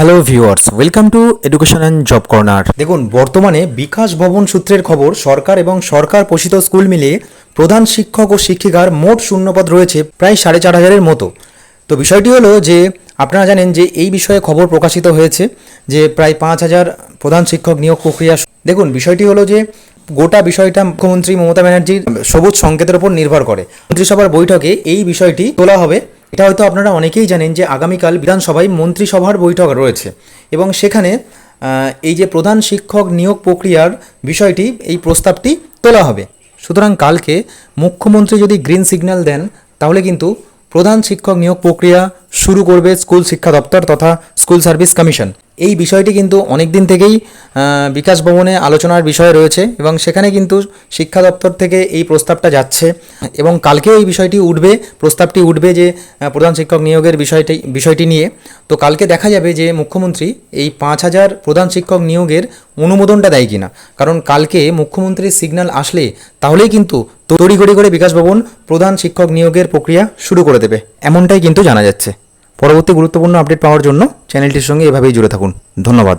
Hello viewers welcome to education and job corner দেখুন, বর্তমানে বিকাশ ভবন সূত্রের খবর, সরকার এবং সরকার পোষিত স্কুল মিলিয়ে প্রধান শিক্ষক ও শিক্ষিকার মোট শূন্যপদ রয়েছে প্রায় সাড়ে চার হাজারের মতো। তো বিষয়টি হলো যে, আপনারা জানেন যে এই বিষয়ে খবর প্রকাশিত হয়েছে যে প্রায় পাঁচ হাজার প্রধান শিক্ষক নিয়োগ প্রক্রিয়া দেখুন, বিষয়টি হলো যে গোটা বিষয়টা মুখ্যমন্ত্রী মমতা ব্যানার্জির সবুজ সংকেতের উপর নির্ভর করে। মন্ত্রিসভার বৈঠকে এই বিষয়টি তোলা হবে। এটা হয়তো আপনারা অনেকেই জানেন যে আগামীকাল বিধানসভায় মন্ত্রিসভার বৈঠক রয়েছে এবং সেখানে এই যে প্রধান শিক্ষক নিয়োগ প্রক্রিয়ার বিষয়টি, এই প্রস্তাবটি তোলা হবে। সুতরাং কালকে মুখ্যমন্ত্রী যদি গ্রিন সিগন্যাল দেন, তাহলে কিন্তু প্রধান শিক্ষক নিয়োগ প্রক্রিয়া শুরু করবে স্কুল শিক্ষা দপ্তর তথা স্কুল সার্ভিস কমিশন। এই বিষয়টি কিন্তু অনেক দিন থেকেই বিকাশ ভবনে আলোচনার বিষয় রয়েছে এবং সেখানে কিন্তু শিক্ষা দপ্তর থেকে এই প্রস্তাবটা যাচ্ছে এবং কালকে এই বিষয়টি উঠবে, প্রস্তাবটি উঠবে যে প্রধান শিক্ষক নিয়োগের বিষয়টি বিষয়টি নিয়ে। তো কালকে দেখা যাবে যে মুখ্যমন্ত্রী এই পাঁচ হাজার প্রধান শিক্ষক নিয়োগের অনুমোদনটা দেয় কিনা। কারণ কালকে মুখ্যমন্ত্রীর সিগন্যাল আসলে তাহলেই কিন্তু তড়িঘড়ি করে বিকাশ ভবন প্রধান শিক্ষক নিয়োগের প্রক্রিয়া শুরু করে দেবে। এমনটাই কিন্তু জানা যাচ্ছে। পরবর্তী গুরুত্বপূর্ণ আপডেট পাওয়ার জন্য চ্যানেলটির সঙ্গে এভাবেই জুড়ে থাকুন। ধন্যবাদ।